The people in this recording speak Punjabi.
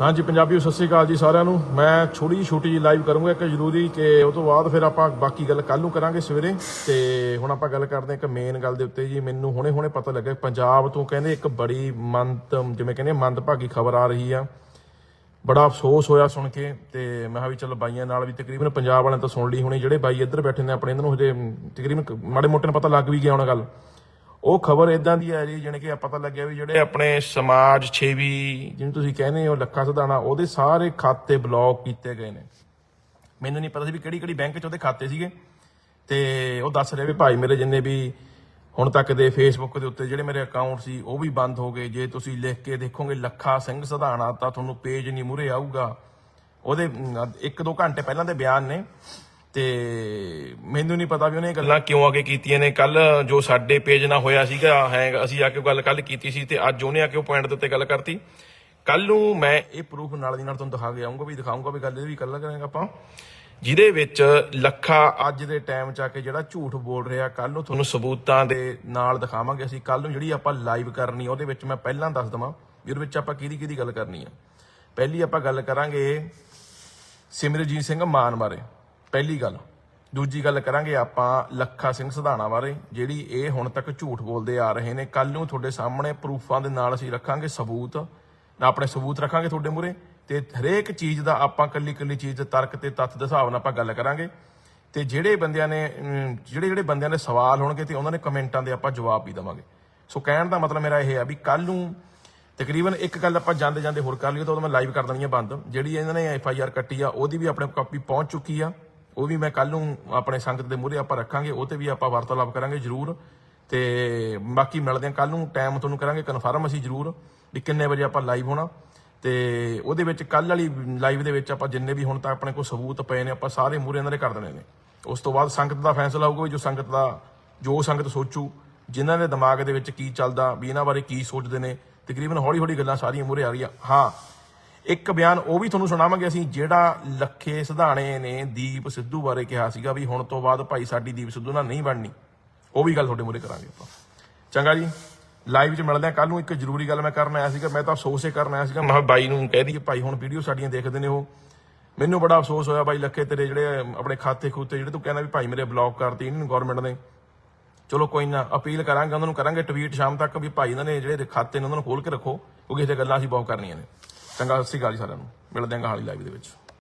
ਹਾਂਜੀ, ਪੰਜਾਬੀਓ, ਸਤਿ ਸ਼੍ਰੀ ਅਕਾਲ ਜੀ ਸਾਰਿਆਂ ਨੂੰ। ਮੈਂ ਛੋਟੀ ਜਿਹੀ ਛੋਟੀ ਜਿਹੀ ਲਾਈਵ ਕਰੂੰਗਾ ਇੱਕ ਜ਼ਰੂਰੀ ਕਿ ਉਹ ਤੋਂ ਬਾਅਦ ਫਿਰ ਆਪਾਂ ਬਾਕੀ ਗੱਲ ਕੱਲ ਨੂੰ ਕਰਾਂਗੇ ਸਵੇਰੇ। ਤੇ ਹੁਣ ਆਪਾਂ ਗੱਲ ਕਰਦੇ ਹਾਂ ਇੱਕ ਮੇਨ ਗੱਲ ਦੇ ਉੱਤੇ ਜੀ। ਮੈਨੂੰ ਹੁਣੇ ਹੁਣੇ ਪਤਾ ਲੱਗਿਆ ਪੰਜਾਬ ਤੋਂ ਕਹਿੰਦੇ ਇੱਕ ਬੜੀ ਮੰਦ, ਜਿਵੇਂ ਕਹਿੰਦੇ ਮੰਦਭਾਗੀ ਖਬਰ ਆ ਰਹੀ ਆ। ਬੜਾ ਅਫਸੋਸ ਹੋਇਆ ਸੁਣ ਕੇ ਤੇ ਮੈਂ ਕਿਹਾ ਵੀ ਚਲੋ ਬਾਈਆਂ ਨਾਲ ਵੀ ਤਕਰੀਬਨ ਪੰਜਾਬ ਵਾਲਿਆਂ ਤਾਂ ਸੁਣ ਲਈ ਹੋਣੀ। ਜਿਹੜੇ ਬਾਈ ਇੱਧਰ ਬੈਠੇ ਨੇ ਆਪਣੇ, ਇਹਨਾਂ ਨੂੰ ਹਜੇ ਤਕਰੀਬਨ ਮਾੜੇ ਮੋਟੇ ਨੂੰ ਪਤਾ ਲੱਗ ਵੀ ਗਿਆ ਹੋਣਾ ਗੱਲ। ਉਹ ਖਬਰ ਇਦਾਂ ਦੀ ਹੈ ਜੀ, ਜਾਣੀ ਕਿ ਪਤਾ ਲੱਗਿਆ ਵੀ ਜਿਹੜੇ ਆਪਣੇ ਸਮਾਜ ਛੇਵੀ ਜਿਹਨੂੰ ਤੁਸੀਂ ਕਹਿੰਦੇ ਹੋ, ਲੱਖਾ ਸਦਾਣਾ, ਉਹਦੇ ਸਾਰੇ ਖਾਤੇ ਬਲੌਕ ਕੀਤੇ ਗਏ ਨੇ। ਮੈਨੂੰ ਨਹੀਂ ਪਤਾ ਸੀ ਵੀ ਕਿਹੜੀ ਕਿਹੜੀ ਬੈਂਕ 'ਚ ਉਹਦੇ ਖਾਤੇ ਸੀਗੇ। ਤੇ ਉਹ ਦੱਸ ਰਹੇ ਵੀ ਭਾਈ ਮੇਰੇ ਜਿੰਨੇ ਵੀ ਹੁਣ ਤੱਕ ਦੇ ਫੇਸਬੁੱਕ ਦੇ ਉੱਤੇ ਜਿਹੜੇ ਮੇਰੇ ਅਕਾਊਂਟ ਸੀ, ਉਹ ਵੀ ਬੰਦ ਹੋ ਗਏ। ਜੇ ਤੁਸੀਂ ਲਿਖ ਕੇ ਦੇਖੋਗੇ ਲੱਖਾ ਸਿੰਘ ਸਧਾਣਾ ਤਾਂ ਤੁਹਾਨੂੰ ਪੇਜ ਨਹੀਂ ਮੂਰੇ ਆਊਗਾ। ਉਹਦੇ ਇੱਕ ਦੋ ਘੰਟੇ ਪਹਿਲਾਂ ਦੇ ਬਿਆਨ ਨੇ। ਤੇ ਮੈਨੂੰ ਨਹੀਂ ਪਤਾ ਵੀ ਉਹਨੇ ਇਹ ਗੱਲਾਂ ਕਿਉਂ ਆ ਕੇ ਕੀਤੀਆਂ ਨੇ? ਕੱਲ ਜੋ ਸਾਡੇ ਪੇਜ ਨਾਲ ਹੋਇਆ ਸੀਗਾ, ਹੈ, ਅਸੀਂ ਆ ਕੇ ਗੱਲ ਕੱਲ ਕੀਤੀ ਸੀ ਤੇ ਅੱਜ ਉਹਨੇ ਆ ਕੇ ਉਹ ਪੁਆਇੰਟ ਦੇ ਉੱਤੇ ਗੱਲ ਕਰਤੀ। ਕੱਲ ਨੂੰ ਮੈਂ ਇਹ ਪ੍ਰੂਫ ਨਾਲ ਦੀ ਨਾਲ ਤੁਹਾਨੂੰ ਦਿਖਾ ਕੇ ਆਉਂਗਾ ਵੀ ਦਿਖਾਉਂਗਾ ਵੀ ਗੱਲ ਇਹ ਵੀ ਕਰ ਕਰਾਂਗੇ ਆਪਾਂ। ਜਿਹਦੇ ਵਿੱਚ ਲੱਖਾ ਅੱਜ ਦੇ ਟਾਈਮ 'ਚ ਆ ਕੇ ਜਿਹੜਾ ਝੂਠ ਬੋਲ ਰਿਹਾ ਕੱਲ ਨੂੰ ਤੁਹਾਨੂੰ ਸਬੂਤਾਂ ਦੇ ਨਾਲ ਦਿਖਾਵਾਂਗੇ ਅਸੀਂ। ਕੱਲ ਨੂੰ ਜਿਹੜੀ ਆਪਾਂ ਲਾਈਵ ਕਰਨੀ ਉਹਦੇ ਵਿੱਚ ਮੈਂ ਪਹਿਲਾਂ ਦੱਸ ਦਵਾਂ ਵੀ ਉਹਦੇ ਵਿੱਚ ਆਪਾਂ ਕਿਹਦੀ ਕਿਹਦੀ ਗੱਲ ਕਰਨੀ ਆ। ਪਹਿਲੀ ਆਪਾਂ ਗੱਲ ਕਰਾਂਗੇ ਸਿਮਰਜੀਤ ਸਿੰਘ ਮਾਨ ਬਾਰੇ। ਪਹਿਲੀ ਗੱਲ। ਦੂਜੀ ਗੱਲ ਕਰਾਂਗੇ ਆਪਾਂ ਲੱਖਾ ਸਿੰਘ ਸਧਾਣਾ ਬਾਰੇ, ਜਿਹੜੀ ਇਹ ਹੁਣ ਤੱਕ ਝੂਠ ਬੋਲਦੇ ਆ ਰਹੇ ਨੇ। ਕੱਲ ਨੂੰ ਤੁਹਾਡੇ ਸਾਹਮਣੇ ਪ੍ਰੂਫਾਂ ਦੇ ਨਾਲ ਅਸੀਂ ਰੱਖਾਂਗੇ ਸਬੂਤ। ਆਪਣੇ ਸਬੂਤ ਰੱਖਾਂਗੇ ਤੁਹਾਡੇ ਮੂਰੇ ਤੇ ਹਰੇਕ ਚੀਜ਼ ਦਾ ਆਪਾਂ ਕੱਲੀ ਕੱਲੀ ਚੀਜ਼ ਦੇ ਤਰਕ ਤੇ ਤੱਥ ਦੇ ਹਿਸਾਬ ਨਾਲ ਆਪਾਂ ਗੱਲ ਕਰਾਂਗੇ। ਤੇ ਜਿਹੜੇ ਬੰਦਿਆਂ ਨੇ ਜਿਹੜੇ ਜਿਹੜੇ ਬੰਦਿਆਂ ਦੇ ਸਵਾਲ ਹੋਣਗੇ ਤੇ ਉਹਨਾਂ ਨੇ ਕਮੈਂਟਾਂ ਦੇ ਆਪਾਂ ਜਵਾਬ ਵੀ ਦਵਾਂਗੇ। ਸੋ ਕਹਿਣ ਦਾ ਮਤਲਬ ਮੇਰਾ ਇਹ ਆ ਵੀ ਕੱਲ ਨੂੰ ਤਕਰੀਬਨ ਇੱਕ ਗੱਲ ਆਪਾਂ ਜਾਂਦੇ ਜਾਂਦੇ ਹੋਰ ਕਰ ਲਈਏ ਤਾਂ ਉਹ ਮੈਂ ਲਾਈਵ ਕਰ ਦੇਣੀ ਆ ਬੰਦ। ਜਿਹੜੀ ਇਹਨਾਂ ਨੇ ਐਫ ਆਈ ਆਰ ਕੱਟੀ ਆ, ਉਹਦੀ ਵੀ ਆਪਣੇ ਕਾਪੀ ਪਹੁੰਚ ਚੁੱਕੀ ਆ। ਉਹ ਵੀ ਮੈਂ ਕੱਲ ਨੂੰ ਆਪਣੇ ਸੰਗਤ ਦੇ ਮੂਹਰੇ ਆਪਾਂ ਰੱਖਾਂਗੇ, ਉਹ ਤੇ ਵੀ ਆਪਾਂ ਵਾਰਤਾਲਾਪ ਕਰਾਂਗੇ ਜ਼ਰੂਰ। ਤੇ ਬਾਕੀ ਮਿਲਦੇ ਹਾਂ ਕੱਲ ਨੂੰ ਟਾਈਮ ਤੁਹਾਨੂੰ ਕਰਾਂਗੇ ਕਨਫਰਮ ਅਸੀਂ ਜ਼ਰੂਰ ਵੀ ਕਿੰਨੇ ਵਜੇ ਆਪਾਂ ਲਾਈਵ ਹੋਣਾ। ਤੇ ਉਹਦੇ ਵਿੱਚ ਕੱਲ ਵਾਲੀ ਲਾਈਵ ਦੇ ਵਿੱਚ ਆਪਾਂ ਜਿੰਨੇ ਵੀ ਹੁਣ ਤੱਕ ਆਪਣੇ ਕੋਲ ਸਬੂਤ ਪਏ ਨੇ, ਆਪਾਂ ਸਾਰੇ ਮੂਹਰੇ ਇਹਨਾਂ ਦੇ ਕਰ ਦੇਣੇ ਨੇ। ਉਸ ਤੋਂ ਬਾਅਦ ਸੰਗਤ ਦਾ ਫੈਸਲਾ ਹੋਊਗਾ ਵੀ ਜੋ ਸੰਗਤ ਦਾ, ਜੋ ਸੰਗਤ ਸੋਚੂ, ਜਿਨ੍ਹਾਂ ਦੇ ਦਿਮਾਗ ਦੇ ਵਿੱਚ ਕੀ ਚੱਲਦਾ, ਵੀ ਇਹਨਾਂ ਬਾਰੇ ਕੀ ਸੋਚਦੇ ਨੇ, ਤਕਰੀਬਨ ਹੌਲੀ ਹੌਲੀ ਗੱਲਾਂ ਸਾਰੀਆਂ ਮੂਹਰੇ ਆ ਰਹੀਆਂ। ਹਾਂ ਇੱਕ ਬਿਆਨ ਉਹ ਵੀ ਤੁਹਾਨੂੰ ਸੁਣਾਵਾਂਗੇ, ਅਸੀਂ ਜਿਹੜਾ ਲੱਖੇ ਸਿਧਾਣੇ ਨੇ ਦੀਪ ਸਿੱਧੂ ਬਾਰੇ ਕਿਹਾ ਸੀਗਾ ਵੀ ਹੁਣ ਤੋਂ ਬਾਅਦ ਭਾਈ ਸਾਡੀ ਦੀਪ ਸਿੱਧੂ ਨਾਲ ਨਹੀਂ ਬਣਨੀ, ਉਹ ਵੀ ਗੱਲ ਤੁਹਾਡੇ ਮੂਹਰੇ ਕਰਾਂਗੇ ਆਪਾਂ। ਚੰਗਾ ਜੀ ਲਾਈਵ 'ਚ ਮਿਲਦੇ ਆ ਕੱਲ ਨੂੰ ਇੱਕ ਜ਼ਰੂਰੀ ਗੱਲ ਮੈਂ ਕਰਨ ਆਇਆ ਸੀਗਾ, ਮੈਂ ਤਾਂ ਅਫਸੋਸ ਹੀ ਕਰਨ ਆਇਆ ਸੀਗਾ, ਮੈਂ ਕਿਹਾ ਬਾਈ ਨੂੰ ਕਹਿ ਦਈਏ, ਭਾਈ ਹੁਣ ਵੀਡੀਓ ਸਾਡੀਆਂ ਦੇਖਦੇ ਨੇ ਉਹ। ਮੈਨੂੰ ਬੜਾ ਅਫਸੋਸ ਹੋਇਆ ਬਾਈ, ਲੱਖੇ ਤੇਰੇ ਜਿਹੜੇ ਆਪਣੇ ਖਾਤੇ ਖੂਤੇ ਜਿਹੜੇ ਤੂੰ ਕਹਿੰਦਾ ਵੀ ਭਾਈ ਮੇਰੇ ਬਲੌਕ ਕਰਤੀ ਇਹਨਾਂ ਗਵਰਨਮੈਂਟ ਨੇ। ਚਲੋ ਕੋਈ ਨਾ, ਅਪੀਲ ਕਰਾਂਗੇ, ਉਹਨਾਂ ਨੂੰ ਕਰਾਂਗੇ ਟਵੀਟ ਸ਼ਾਮ ਤੱਕ ਵੀ ਭਾਈ ਇਹਨਾਂ ਨੇ ਜਿਹੜੇ ਖਾਤੇ ਨੇ ਉਹਨਾਂ ਨੂੰ ਖੋਲ ਕੇ ਰੱਖੋ ਕਿਉਂਕਿ ਇਹ ਗੱਲਾਂ ਅਸੀਂ ਬਹੁਤ ਕਰਨੀਆਂ ਨੇ। ਚੰਗਾ ਸਤਿ ਸ਼੍ਰੀ ਅਕਾਲ ਜੀ ਸਾਰਿਆਂ ਨੂੰ। ਮਿਲਦੇ ਹਾਂ ਹਾਲੀ ਲਾਈਵ ਦੇ ਵਿੱਚ।